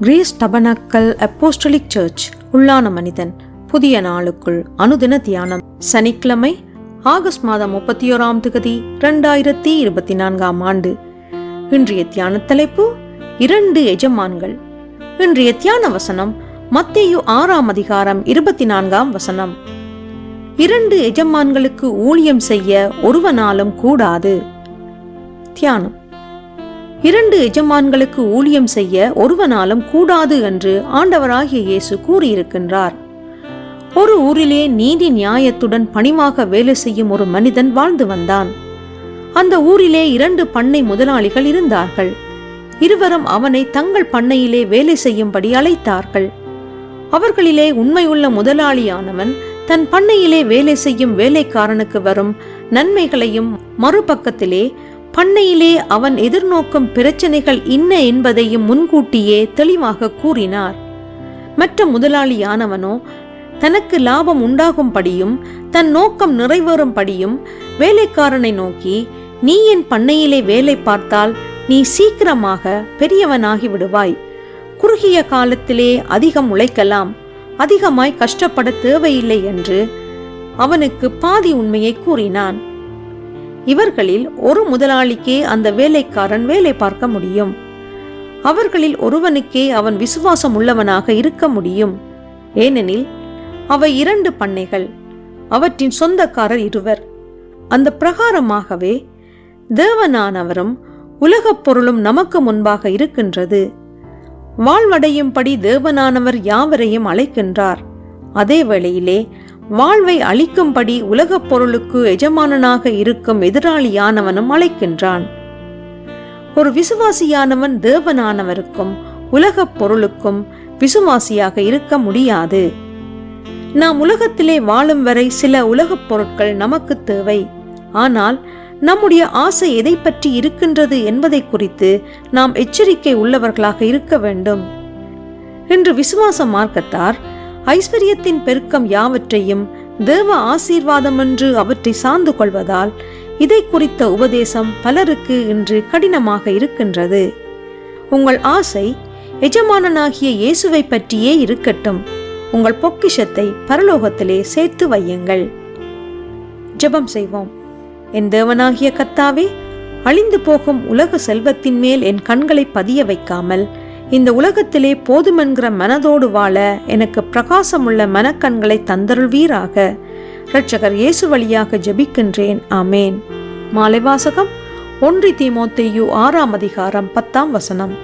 Grace tabernacle apostolic search உள்ளான மனிதன் புதிய நாளுக்குள் அனுதின தியானம். சனிக்கிழமை ஆகஸ்ட் மாதம் முப்பத்தி ஓராம் திகதி இரண்டாயிரத்தி இருபத்தி நான்காம் ஆண்டு. இன்றைய தியான தலைப்பு இரண்டு எஜமான்கள். இன்றைய தியான வசனம் மத்தேயு ஆறாம் அதிகாரம் இருபத்தி நான்காம் வசனம். இரண்டு எஜமான்களுக்கு ஊழியம் செய்ய ஒருவனாலும் கூடாது. தியானம். இரண்டு எஜமான்களுக்கு ஊழியம் செய்ய ஒருவனாலும் கூடாது என்று ஆண்டவராகிய இயேசு கூறியிருக்கின்றார். ஒரு ஊரிலே நீதி நியாயத்துடன் பணிவாக வேலை செய்யும் ஒரு மனிதன் வாழ்ந்து வந்தான். அந்த ஊரிலே இரண்டு பண்ணை முதலாளிகள் இருந்தார்கள். இருவரும் அவனை தங்கள் பண்ணையிலே வேலை செய்யும்படி அழைத்தார்கள். அவர்களிலே உண்மையுள்ள முதலாளியானவன் தன் பண்ணையிலே வேலை செய்யும் வேலைக்காரனுக்கு வரும் நன்மைகளையும் மறுபக்கத்திலே பண்ணையிலே அவன் எதிர்நோக்கும் பிரச்சனைகள் என்ன என்பதையும் முன்கூட்டியே தெளிவாக கூறினார். மற்ற முதலாளியானவனோ தனக்கு லாபம் உண்டாகும்படியும் தன் நோக்கம் நிறைவேறும்படியும் வேலைக்காரனை நோக்கி நீ என் பண்ணையிலே வேலை பார்த்தால் நீ சீக்கிரமாக பெரியவனாகி விடுவாய். குறுகிய காலத்திலே அதிகம் உழைக்கலாம். அதிகமாய் கஷ்டப்பட தேவையில்லை என்று அவனுக்கு பாதி உண்மையை கூறினான். இவர்களில் ஒரு முதலாளிக்கே அந்த வேலைக்காரன் வேலை பார்க்க முடியும். அவர்களில் ஒருவனுக்கே அவன் விசுவாசம் உள்ளவனாக இருக்க முடியும். ஏனெனில் அவை இரண்டு பண்ணைகள் அவற்றின் சொந்தக்காரர் இருவர். அந்த பிரகாரமாகவே தேவனானவரும் உலகப் பொருளும் நமக்கு முன்பாக இருக்கின்றது. வாழ்வடையும்படி தேவனானவர் யாவரையும் அழைக்கின்றார். அதே வேளையிலே வாழ்வை அளிக்கும்படி உலகப் பொருளுக்கு எஜமானனாக இருக்கும் எதிராளியானவனும் அழைக்கின்றான். ஒரு விசுவாசியானவன் தேவனானவருக்கும் உலகப் பொருளுக்கும் விசுவாசியாக இருக்க முடியாது. நாம் உலகத்திலே வாழும் வரை சில உலகப் பொருட்கள் நமக்கு தேவை. ஆனால் நம்முடைய ஆசை எதை பற்றி இருக்கின்றது என்பதை குறித்து நாம் எச்சரிக்கை உள்ளவர்களாக இருக்க வேண்டும். இன்று விசுவாச மார்க்கத்தார் ஐஸ்வர்யத்தின் பெருக்கம் யாவற்றையும் தேவ ஆசீர்வாதம் என்று அவற்றை சார்ந்து கொள்வதால் இதை குறித்த உபதேசம் பலருக்கு இன்று கடினமாக இருக்கின்றது. உங்கள் ஆசை எஜமானனாகிய இயேசுவை பற்றியே இருக்கட்டும். உங்கள் பொக்கிஷத்தை பரலோகத்திலே சேர்த்து வையுங்கள். ஜெபம் செய்வோம். என் தேவனாகிய கத்தாவே அழிந்து போகும் உலக செல்வத்தின் மேல் என் கண்களை பதிய வைக்காமல் இந்த உலகத்திலே போதுமென்கிற மனதோடு வாழ எனக்கு பிரகாசமுள்ள மனக்கண்களை தந்தருள்வீராக. இரட்சகர் இயேசு வழியாக ஜபிக்கின்றேன். ஆமேன். மாலை வாசகம் ஒன்றி தீமோத்தேயு ஆறாம் அதிகாரம் பத்தாம் வசனம்.